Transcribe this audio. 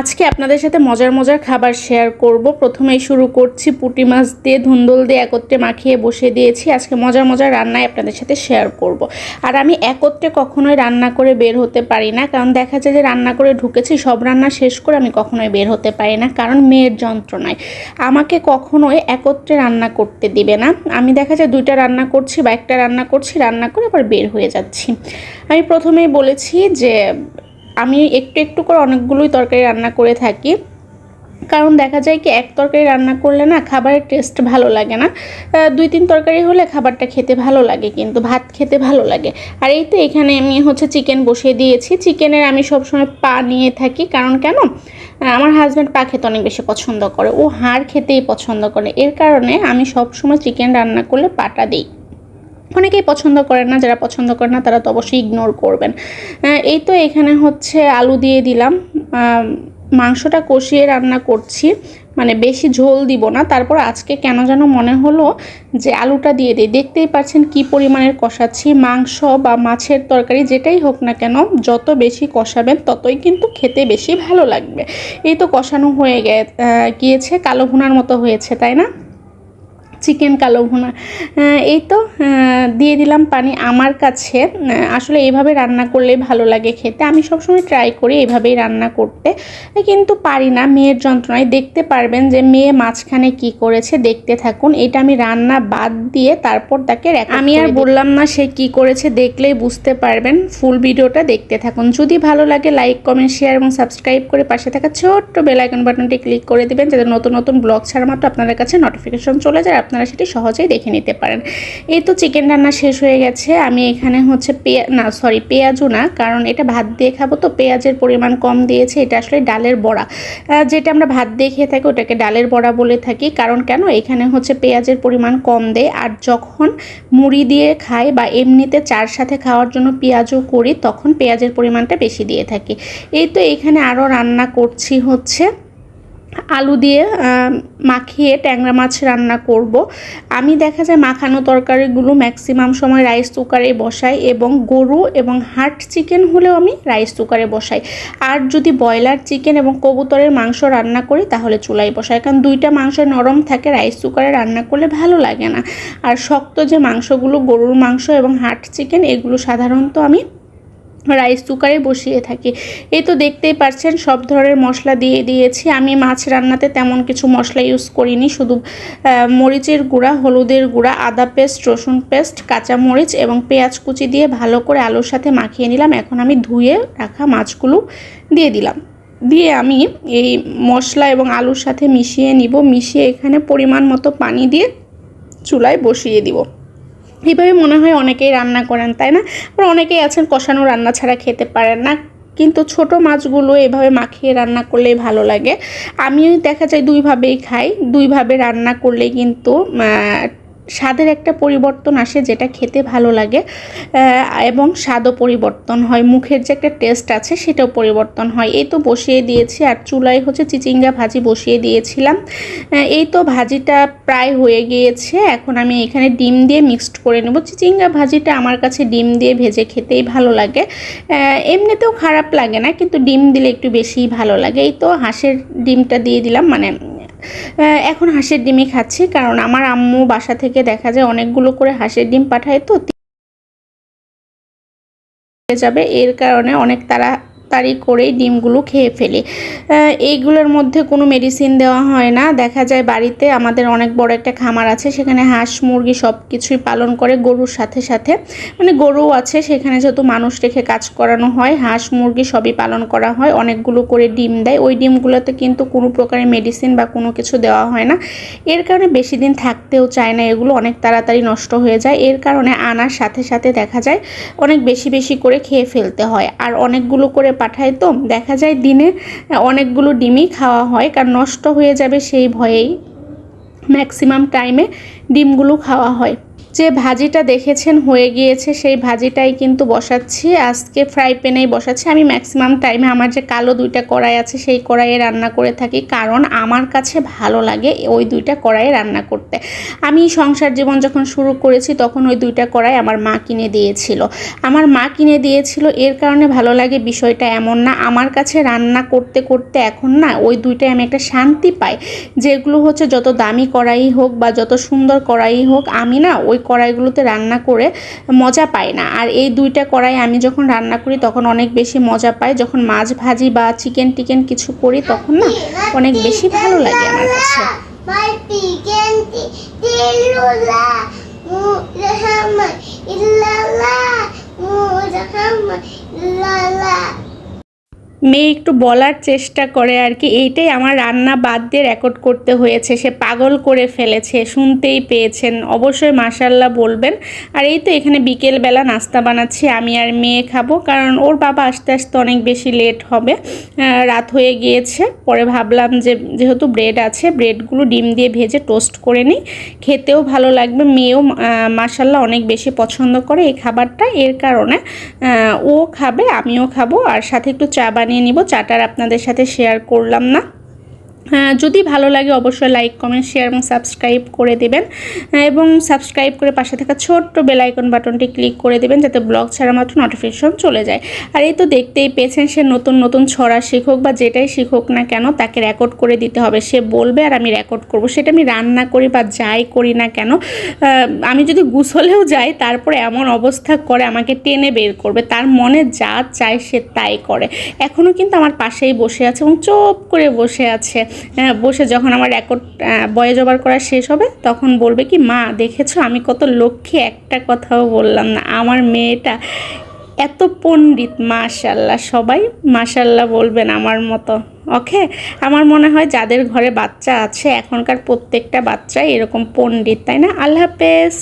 আজকে আপনাদের সাথে মজার মজার খাবার শেয়ার করব। প্রথমেই শুরু করছি পুঁটি মাছ দিয়ে ধুন্দল দিয়ে একত্রে মাখিয়ে বসে দিয়েছি। আজকে মজার মজার রান্নায় আপনাদের সাথে শেয়ার করব। আর আমি একত্রে কখনোই রান্না করে বের হতে পারি না, কারণ দেখা যায় যে রান্না করে ঢুকেছি, সব রান্না শেষ করে আমি কখনোই বের হতে পারি না, কারণ মেয়ের যন্ত্রণায়। আমাকে কখনোই একত্রে রান্না করতে দিবে না। আমি দেখা যায় দুইটা রান্না করছি বা একটা রান্না করছি, রান্না করে আবার বের হয়ে যাচ্ছি। আমি প্রথমেই বলেছি যে আমি একটু একটু করে অনেকগুলোই তরকারি রান্না করে থাকি। কারণ দেখা যায় কি, এক তরকারি রান্না করলে না খাবারের টেস্ট ভালো লাগে না। দুই তিন তরকারি হলে খাবারটা খেতে ভালো লাগে, কিন্তু ভাত খেতে ভালো লাগে। আর এই তো এখানে আমি হচ্ছে চিকেন বসিয়ে দিয়েছি। চিকেনের আমি সবসময় পা নিয়ে থাকি, কারণ কেন? আমার হাজব্যান্ড পা খেতে অনেক বেশি পছন্দ করে। ও হাড় খেতেই পছন্দ করে। এর কারণে আমি সবসময় চিকেন রান্না করলে পাটা দিই। অনেকেই পছন্দ করেন না, যারা পছন্দ করেন না, তারা তো অবশ্যই ইগনোর করবেন। এই তো এখানে হচ্ছে আলু দিয়ে দিলাম। মাংসটা কষিয়ে রান্না করছি। মানে বেশি ঝোল দিব না। তারপর আজকে কেন যেন মনে হলো যে আলুটা দিয়ে দিই। দেখতেই পাচ্ছেন কি পরিমাণের কষাচ্ছি। মাংস বা মাছের তরকারি যেটাই হোক না কেন, যত বেশি কষাবেন, ততই কিন্তু খেতে বেশি ভালো লাগবে। এই তো কষানো হয়ে গিয়েছে। কালো ভুনার মতো হয়েছে, তাই না? চিকেন কালো ভুনা। এই তো দিয়ে দিলাম পানি আমার কাছে। আসলে এইভাবে রান্না করলেই ভালো লাগে খেতে। আমি সবসময় ট্রাই করি এইভাবেই রান্না করতে। কিন্তু পারি না মেয়ের যন্ত্রণায়। দেখতে পারবেন যে মেয়ে মাঝখানে কি করেছে দেখতে থাকুন। এটা আমি রান্না বাদ দিয়ে তারপর তাকে আমি আর বললাম না সে কি করেছে দেখলেই বুঝতে পারবেন। ফুল ভিডিওটা দেখতে থাকুন। যদি ভালো লাগে লাইক কমেন্ট শেয়ার এবং সাবস্ক্রাইব করে পাশে থাকা ছোট্ট বেল আইকন বাটনটি ক্লিক করে দিবেন। যাতে নতুন নতুন ব্লগ ছাড়া মাত্র আপনাদের কাছে নোটিফিকেশন চলে যায়। আপনারা সেটি সহজেই দেখে নিতে পারেন। এই তো চিকেন রান্না শেষ হয়ে গেছে। আমি এখানে হচ্ছে পেঁয়া না সরি পেঁয়াজও না, কারণ এটা ভাত দিয়ে খাব তো পেঁয়াজের পরিমাণ কম দিয়েছে। এটা আসলে ডালের বড়া। যেটা আমরা ভাত দিয়ে খেয়ে থাকি ওটাকে ডালের বড়া বলে থাকি। কারণ কেন? এখানে হচ্ছে পেঁয়াজের পরিমাণ কম দেয়। আর যখন মুড়ি দিয়ে খাই বা এমনিতে চার সাথে খাওয়ার জন্য পেঁয়াজও করি, তখন পেঁয়াজের পরিমাণটা বেশি দিয়ে থাকি। এই তো এখানে আরও রান্না করছি হচ্ছে। আলু দিয়ে মাখিয়ে ট্যাংরা মাছ রান্না করব। আমি দেখা যায় মাখানো তরকারিগুলো ম্যাক্সিমাম সময় রাইস কুকারে বসাই এবং গরু এবং হার্ট চিকেন হলেও আমি রাইস কুকারে বসাই। আর যদি ব্রয়লার চিকেন এবং কবুতরের মাংস রান্না করি, তাহলে চুলাই বসাই। কারণ দুইটা মাংস নরম থাকে রাইস কুকারে রান্না করলে ভালো লাগে না। আর শক্ত যে মাংসগুলো, গরুর মাংস এবং হাট চিকেন এগুলো সাধারণত আমি রাইস কুকারে বসিয়ে থাকি। এই তো দেখতেই পাচ্ছেন সব ধরনের মশলা দিয়ে দিয়েছি। আমি মাছ রান্নাতে তেমন কিছু মশলা ইউজ করিনি, শুধু মরিচের গুঁড়া, হলুদের গুঁড়া, আদা পেস্ট, রসুন পেস্ট, কাঁচা মরিচ এবং পেঁয়াজ কুচি দিয়ে ভালো করে আলুর সাথে মাখিয়ে নিলাম। এখন আমি ধুয়ে রাখা মাছগুলো দিয়ে দিলাম। দিয়ে আমি এই মশলা এবং আলুর সাথে মিশিয়ে নিব। মিশিয়ে এখানে পরিমাণ মতো পানি দিয়ে চুলায় বসিয়ে দিব। এইভাবে মনে হয় অনেকেই রান্না করেন, তাই না? আবার অনেকেই আছেন কষানো রান্না ছাড়া খেতে পারেন না। কিন্তু ছোট মাছগুলো এভাবে মাখিয়ে রান্না করলেই ভালো লাগে। আমিও দেখা যায় দুইভাবেই খাই। দুইভাবে রান্না করলেই কিন্তু স্বাদের একটা পরিবর্তন আসে যেটা খেতে ভালো লাগে এবং স্বাদও পরিবর্তন হয়, মুখের যে একটা টেস্ট আছে সেটাও পরিবর্তন হয়। এই তো বসিয়ে দিয়েছি, আর চুলায় হচ্ছে চিচিঙ্গা ভাজি বসিয়ে দিয়েছিলাম। এই তো ভাজিটা প্রায় হয়ে গিয়েছে, এখন আমি এখানে ডিম দিয়ে মিক্সড করে নেব। চিচিঙ্গা ভাজিটা আমার কাছে ডিম দিয়ে ভেজে খেতেই ভালো লাগে। এমনিতেও খারাপ লাগে না, কিন্তু ডিম দিলে একটু বেশিই ভালো লাগে। এই তো হাঁসের ডিমটা দিয়ে দিলাম মানে এখন হাঁসের ডিমই খাচ্ছি, কারণ আমার আম্মু বাসা থেকে দেখা যায় অনেকগুলো করে হাঁসের ডিম পাঠায়, তো যাবে। এর কারণে অনেক তাড়াতাড়ি করেই ডিমগুলো খেয়ে ফেলি। এইগুলোর মধ্যে কোনো মেডিসিন দেওয়া হয় না। দেখা যায় বাড়িতে আমাদের অনেক বড় একটা খামার আছে, সেখানে হাঁস, মুরগি সব কিছুই পালন করে গরুর সাথে সাথে। মানে গরু আছে, সেখানে যেহেতু মানুষ রেখে কাজ করানো হয়, হাঁস, মুরগি সবই পালন করা হয়, অনেকগুলো করে ডিম দেয়। ওই ডিমগুলোতে কিন্তু কোনো প্রকারের মেডিসিন বা কোনো কিছু দেওয়া হয় না। এর কারণে বেশি দিন থাকতেও চায় না, এগুলো অনেক তাড়াতাড়ি নষ্ট হয়ে যায়। এর কারণে আনার সাথে সাথে দেখা যায় অনেক বেশি বেশি করে খেয়ে ফেলতে হয়। আর অনেকগুলো করে পাঠায় তো। দেখা যায় দিনে অনেকগুলো ডিমই খাওয়া হয়, কারণ নষ্ট হয়ে যাবে সেই ভয়েই ম্যাক্সিমাম টাইমে ডিমগুলো খাওয়া হয়। যে ভাজিটা দেখেছেন হয়ে গিয়েছে, সেই ভাজিটাই কিন্তু বসাচ্ছি। আজকে ফ্রাই প্যানেই বসাচ্ছি। আমি ম্যাক্সিমাম টাইমে আমার যে কালো দুইটা কড়াই আছে, সেই কড়াইয়ে রান্না করে থাকি। কারণ আমার কাছে ভালো লাগে ওই দুইটা কড়াইয়ে রান্না করতে। আমি সংসার জীবন যখন শুরু করেছি, তখন ওই দুইটা কড়াই আমার মা কিনে দিয়েছিল। আমার মা কিনে দিয়েছিল, এর কারণে ভালো লাগে বিষয়টা এমন না। আমার কাছে রান্না করতে করতে এখন না ওই দুইটাই আমি একটা শান্তি পাই। যেগুলো হচ্ছে যত দামি কড়াই হোক বা যত সুন্দর কড়াই হোক, আমি না ওই কড়াইগুলোতে রান্না করে মজা পাই না। আর এই দুইটা কড়াই আমি যখন রান্না করি তখন অনেক বেশি মজা পাই যখন মাছ ভাজি বা চিকেন টিকেন কিছু করি তখন না অনেক বেশি ভালো লাগে আমার কাছে। মেয়ে একটু বলার চেষ্টা করে আর কি। এইটাই আমার রান্না বাদ দিয়ে রেকর্ড করতে হয়েছে। সে পাগল করে ফেলেছে, শুনতেই পেয়েছেন। অবশ্যই মাসাল্লাহ বলবেন। আর এই তো এখানে বিকেলবেলা নাস্তা বানাচ্ছি, আমি আর মেয়ে খাব। কারণ ওর বাবা আসতে আসতে অনেক বেশি লেট হবে। রাত হয়ে গিয়েছে। পরে ভাবলাম যে যেহেতু ব্রেড আছে ব্রেডগুলো ডিম দিয়ে ভেজে টোস্ট করে নিই। খেতেও ভালো লাগবে। মেয়েও মাসাল্লাহ অনেক বেশি পছন্দ করে এই খাবারটা। এর কারণে ও খাবে, আমিও খাব। আর সাথে একটু চা বানিয়ে নিব। চাটার আপনাদের সাথে শেয়ার করলাম না। যদি ভালো লাগে অবশ্যই লাইক কমেন্ট শেয়ার এবং সাবস্ক্রাইব করে দেবেন। হ্যাঁ, এবং সাবস্ক্রাইব করে পাশে থাকা ছোট্ট বেল আইকন বাটনটি ক্লিক করে দেবেন যাতে ব্লগ ছাড়া মাত্র নোটিফিকেশন চলে যায়। আর এই তো দেখতেই পেয়েছেন সে নতুন নতুন ছড়া শিখুক বা যেটাই শিখুক না কেন তাকে রেকর্ড করে দিতে হবে। সে বলবে আর আমি রেকর্ড করব। সেটা আমি রান্না করি বা যাই করি না কেন আমি যদি গুছলেও যাই তারপরে এমন অবস্থা করে আমাকে টেনে বের করবে। তার মনে যা চায় সে তাই করে। এখনও কিন্তু আমার পাশেই বসে আছে এবং চোপ করে বসে আছে। বসে যখন আমার রেকর্ড বয়ে জবার করা শেষ হবে, তখন বলবে কি, মা, দেখেছ, আমি কত লক্ষ্যে একটা কথাও বললাম না। আমার মেয়েটা এত পণ্ডিত, মাশাল্লাহ, সবাই মাশাল্লাহ বলবেন আমার মতো ওকে আমার মনে হয় যাদের ঘরে বাচ্চা আছে, এখনকার প্রত্যেকটা বাচ্চাই এরকম পণ্ডিত, তাই না? আল্লাহ হাফেজ।